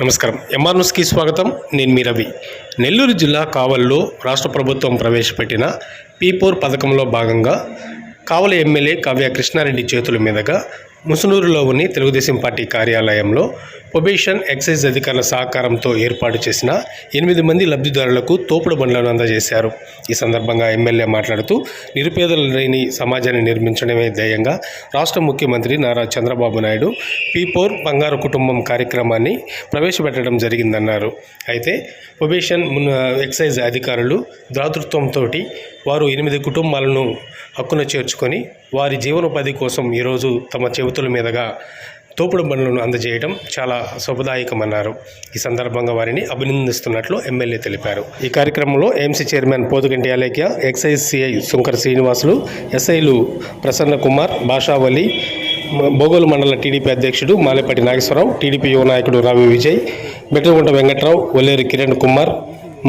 నమస్కారం. ఎంఆర్ న్యూస్కి స్వాగతం. నేను మీ రవి. నెల్లూరు జిల్లా కావల్లో రాష్ట్ర ప్రభుత్వం ప్రవేశపెట్టిన పీపోర్ పథకంలో భాగంగా కావలి ఎమ్మెల్యే కావ్య కృష్ణారెడ్డి చేతుల మీదుగా ముసునూరులో ఉన్న తెలుగుదేశం పార్టీ కార్యాలయంలో ప్రొబేషన్ ఎక్సైజ్ అధికారుల సహకారంతో ఏర్పాటు చేసిన ఎనిమిది మంది లబ్ధిదారులకు తోపుడు బండ్లను అందజేశారు. ఈ సందర్భంగా ఎమ్మెల్యే మాట్లాడుతూ నిరుపేదల లేని సమాజాన్ని నిర్మించడమే ధ్యేయంగా రాష్ట్ర ముఖ్యమంత్రి నారా చంద్రబాబు నాయుడు పీపోర్ బంగారు కుటుంబం కార్యక్రమాన్ని ప్రవేశపెట్టడం జరిగిందన్నారు. అయితే ప్రొబేషన్ ఎక్సైజ్ అధికారులు దాతృత్వంతో వారు ఎనిమిది కుటుంబాలను హక్కున చేర్చుకొని వారి జీవనోపాధి కోసం ఈరోజు తమ చెబుతుల మీదుగా తోపుడు బండ్లను అందజేయడం చాలా శుభదాయకమన్నారు. ఈ సందర్భంగా వారిని అభినందిస్తున్నట్లు ఎమ్మెల్యే తెలిపారు. ఈ కార్యక్రమంలో MC chairman Pothuganti Alekhya excise CI Shankar Srinivasulu ఎస్ఐలు ప్రసన్న కుమార్ భాషావలి బోగోలు మండల టీడీపీ అధ్యక్షుడు మాలేపట్టి నాగేశ్వరరావు టీడీపీ యువ నాయకుడు రవి విజయ్ బెట్టగుంట వెంకట్రావు ఒల్లేరు కిరణ్ కుమార్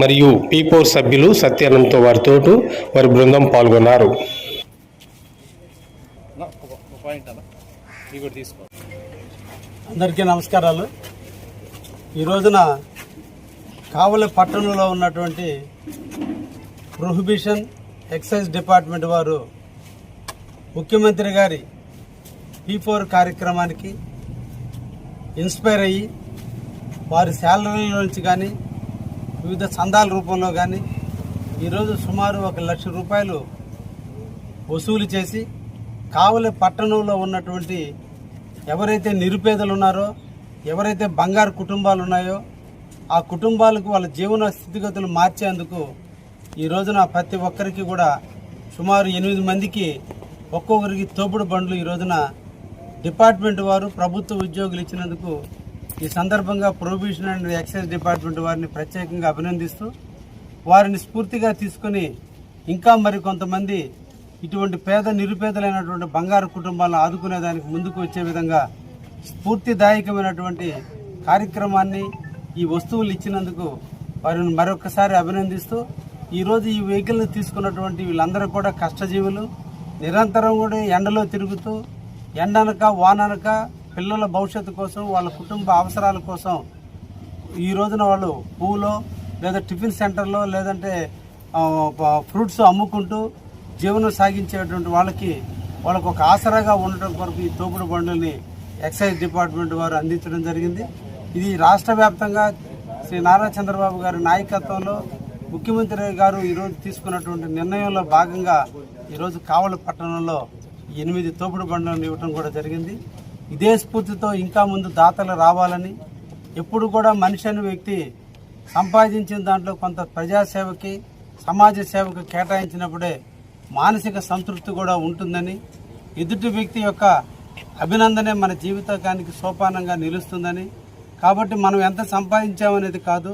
మరియు పీపోర్ సభ్యులు సత్యానందంతో వారితో వారి బృందం పాల్గొన్నారు. అందరికీ నమస్కారాలు. ఈ రోజున కావలి పట్టణంలో ఉన్నటువంటి ప్రొహిబిషన్ ఎక్సైజ్ డిపార్ట్మెంట్ వారు ముఖ్యమంత్రి గారి పీ ఫోర్ కార్యక్రమానికి ఇన్స్పైర్ అయ్యి వారి శాలరీల నుంచి కానీ వివిధ చందాల రూపంలో కానీ ఈరోజు సుమారు ఒక లక్ష రూపాయలు వసూలు చేసి కావలి పట్టణంలో ఉన్నటువంటి ఎవరైతే నిరుపేదలు ఉన్నారో ఎవరైతే బంగారు కుటుంబాలు ఉన్నాయో ఆ కుటుంబాలకు వాళ్ళ జీవన స్థితిగతులు మార్చేందుకు ఈ రోజున ప్రతి ఒక్కరికి కూడా సుమారు ఎనిమిది మందికి ఒక్కొక్కరికి తోపుడు బండ్లు ఈ రోజున డిపార్ట్మెంట్ వారు ప్రభుత్వ ఉద్యోగులు ఇచ్చినందుకు ఈ సందర్భంగా ప్రొహిబిషన్ అండ్ ఎక్సైజ్ డిపార్ట్మెంట్ వారిని ప్రత్యేకంగా అభినందిస్తూ వారిని స్ఫూర్తిగా తీసుకొని ఇంకా మరి కొంతమంది ఇటువంటి పేద నిరుపేదలైనటువంటి బంగారు కుటుంబాలను ఆదుకునేదానికి ముందుకు వచ్చే విధంగా స్ఫూర్తిదాయకమైనటువంటి కార్యక్రమాన్ని ఈ వస్తువులు ఇచ్చినందుకు వారిని మరొకసారి అభినందిస్తూ ఈరోజు ఈ వెహికల్ని తీసుకున్నటువంటి వీళ్ళందరూ కూడా కష్టజీవులు. నిరంతరం కూడా ఎండలో తిరుగుతూ ఎండనక వాననక పిల్లల భవిష్యత్తు కోసం వాళ్ళ కుటుంబ అవసరాల కోసం ఈ రోజున వాళ్ళు పువ్వులో లేదా టిఫిన్ సెంటర్లో లేదంటే ఫ్రూట్స్ అమ్ముకుంటూ జీవనం సాగించేటువంటి వాళ్ళకి వాళ్ళకు ఒక ఆసరాగా ఉండటం కొరకు ఈ తోపుడు బండ్లని ఎక్సైజ్ డిపార్ట్మెంట్ వారు అందించడం జరిగింది. ఇది రాష్ట్ర వ్యాప్తంగా శ్రీ నారా చంద్రబాబు గారి నాయకత్వంలో ముఖ్యమంత్రి గారు ఈరోజు తీసుకున్నటువంటి నిర్ణయంలో భాగంగా ఈరోజు కావలి పట్టణంలో ఎనిమిది తోపుడు బండ్లను ఇవ్వటం కూడా జరిగింది. ఇదే స్ఫూర్తితో ఇంకా ముందు దాతలు రావాలని ఎప్పుడు కూడా మనిషి అనే వ్యక్తి సంపాదించిన దాంట్లో కొంత ప్రజాసేవకి సమాజ సేవకు కేటాయించినప్పుడే మానసిక సంతృప్తి కూడా ఉంటుందని ఎదుటి వ్యక్తి యొక్క అభినందనే మన జీవితానికి సోపానంగా నిలుస్తుందని. కాబట్టి మనం ఎంత సంపాదించామనేది కాదు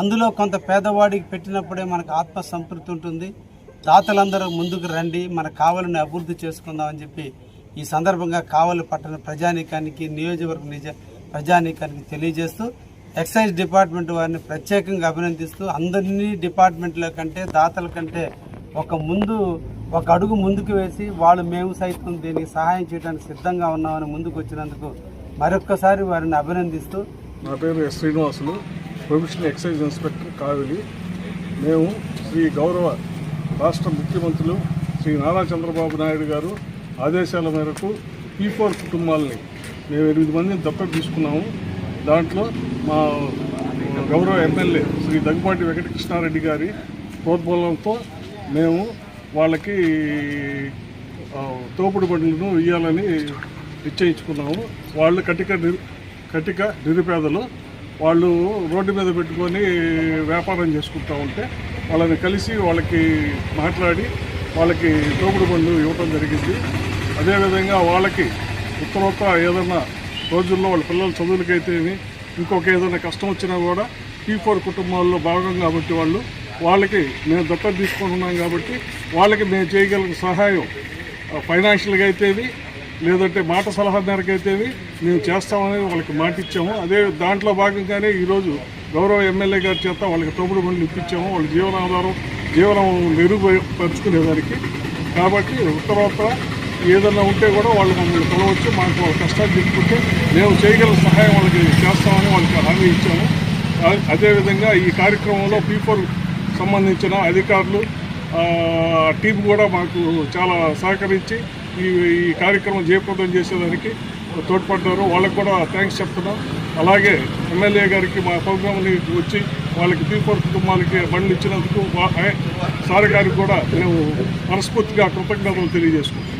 అందులో కొంత పేదవాడికి పెట్టినప్పుడే మనకు ఆత్మ సంతృప్తి ఉంటుంది. దాతలందరూ ముందుకు రండి మన కావలిని అభివృద్ధి చేసుకుందామని చెప్పి ఈ సందర్భంగా కావలి పట్టణ ప్రజానీకానికి నియోజకవర్గ నిజ ప్రజానీకానికి తెలియజేస్తూ ఎక్సైజ్ డిపార్ట్మెంట్ వారిని ప్రత్యేకంగా అభినందిస్తూ అందరినీ డిపార్ట్మెంట్ల కంటే దాతల కంటే ఒక ముందు ఒక అడుగు ముందుకు వేసి వాళ్ళు మేము సైతం దీనికి సహాయం చేయడానికి సిద్ధంగా ఉన్నామని ముందుకు వచ్చినందుకు మరొక్కసారి వారిని అభినందిస్తూ నా పేరు S Srinivasulu professional excise inspector Kavali. మేము శ్రీ గౌరవ రాష్ట్ర ముఖ్యమంత్రులు శ్రీ నారా చంద్రబాబు నాయుడు గారు ఆదేశాల మేరకు పీ ఫోర్ కుటుంబాలని మేము ఎనిమిది మందిని దత్తత తీసుకున్నాము. దాంట్లో మా గౌరవ ఎమ్మెల్యే శ్రీ దగ్గుపాటి వెంకటకృష్ణారెడ్డి గారి ప్రోద్బలంతో మేము వాళ్ళకి తోపుడు బండ్లను ఇవ్వాలని నిశ్చయించుకున్నాము. వాళ్ళు కటిక కటిక నిరుపేదలు వాళ్ళు రోడ్డు మీద పెట్టుకొని వ్యాపారం చేసుకుంటూ ఉంటే వాళ్ళని కలిసి వాళ్ళకి మాట్లాడి వాళ్ళకి తోపుడు బండ్లు ఇవ్వటం జరిగింది. అదేవిధంగా వాళ్ళకి ఉత్తరోత్తర ఏదైనా రోజుల్లో వాళ్ళ పిల్లల చదువులకైతేమి ఇంకొక ఏదైనా కష్టం వచ్చినా కూడా పీ ఫోర్ కుటుంబాల్లో భాగం కాబట్టి వాళ్ళు వాళ్ళకి మేము దత్తత తీసుకుంటున్నాం కాబట్టి వాళ్ళకి మేము చేయగలిగిన సహాయం ఫైనాన్షియల్గా అయితేవి లేదంటే మాట సలహా మేరకు అయితేవి మేము చేస్తామని వాళ్ళకి మాట ఇచ్చాము. అదే దాంట్లో భాగంగానే ఈరోజు గౌరవ ఎమ్మెల్యే గారి చేత వాళ్ళకి తోపుడు బండ్లు ఇప్పించాము. వాళ్ళ జీవనాధారం జీవనం మెరుగుపరుచుకునేదానికి. కాబట్టి ఉత్తరోత్తర ఏదన్నా ఉంటే కూడా వాళ్ళు మమ్మల్ని కొలవచ్చు మాకు వాళ్ళ కష్టాలు చెప్పుకుంటే మేము చేయగల సహాయం వాళ్ళకి చేస్తామని వాళ్ళకి హామీ ఇచ్చాము. అదేవిధంగా ఈ కార్యక్రమంలో పీపుల్ సంబంధించిన అధికారులు టీం కూడా మాకు చాలా సహకరించి ఈ ఈ కార్యక్రమం జయప్రదం చేసేదానికి తోడ్పడ్డారు. వాళ్ళకు కూడా థ్యాంక్స్ చెప్తున్నాం. అలాగే ఎమ్మెల్యే గారికి మా ప్రోగ్రాంని వచ్చి వాళ్ళకి పీపుల్ కుటుంబాలకి బండ్లు ఇచ్చినందుకు సార్ గారికి కూడా మేము మనస్ఫూర్తిగా కృతజ్ఞతలు తెలియజేసుకుంటాం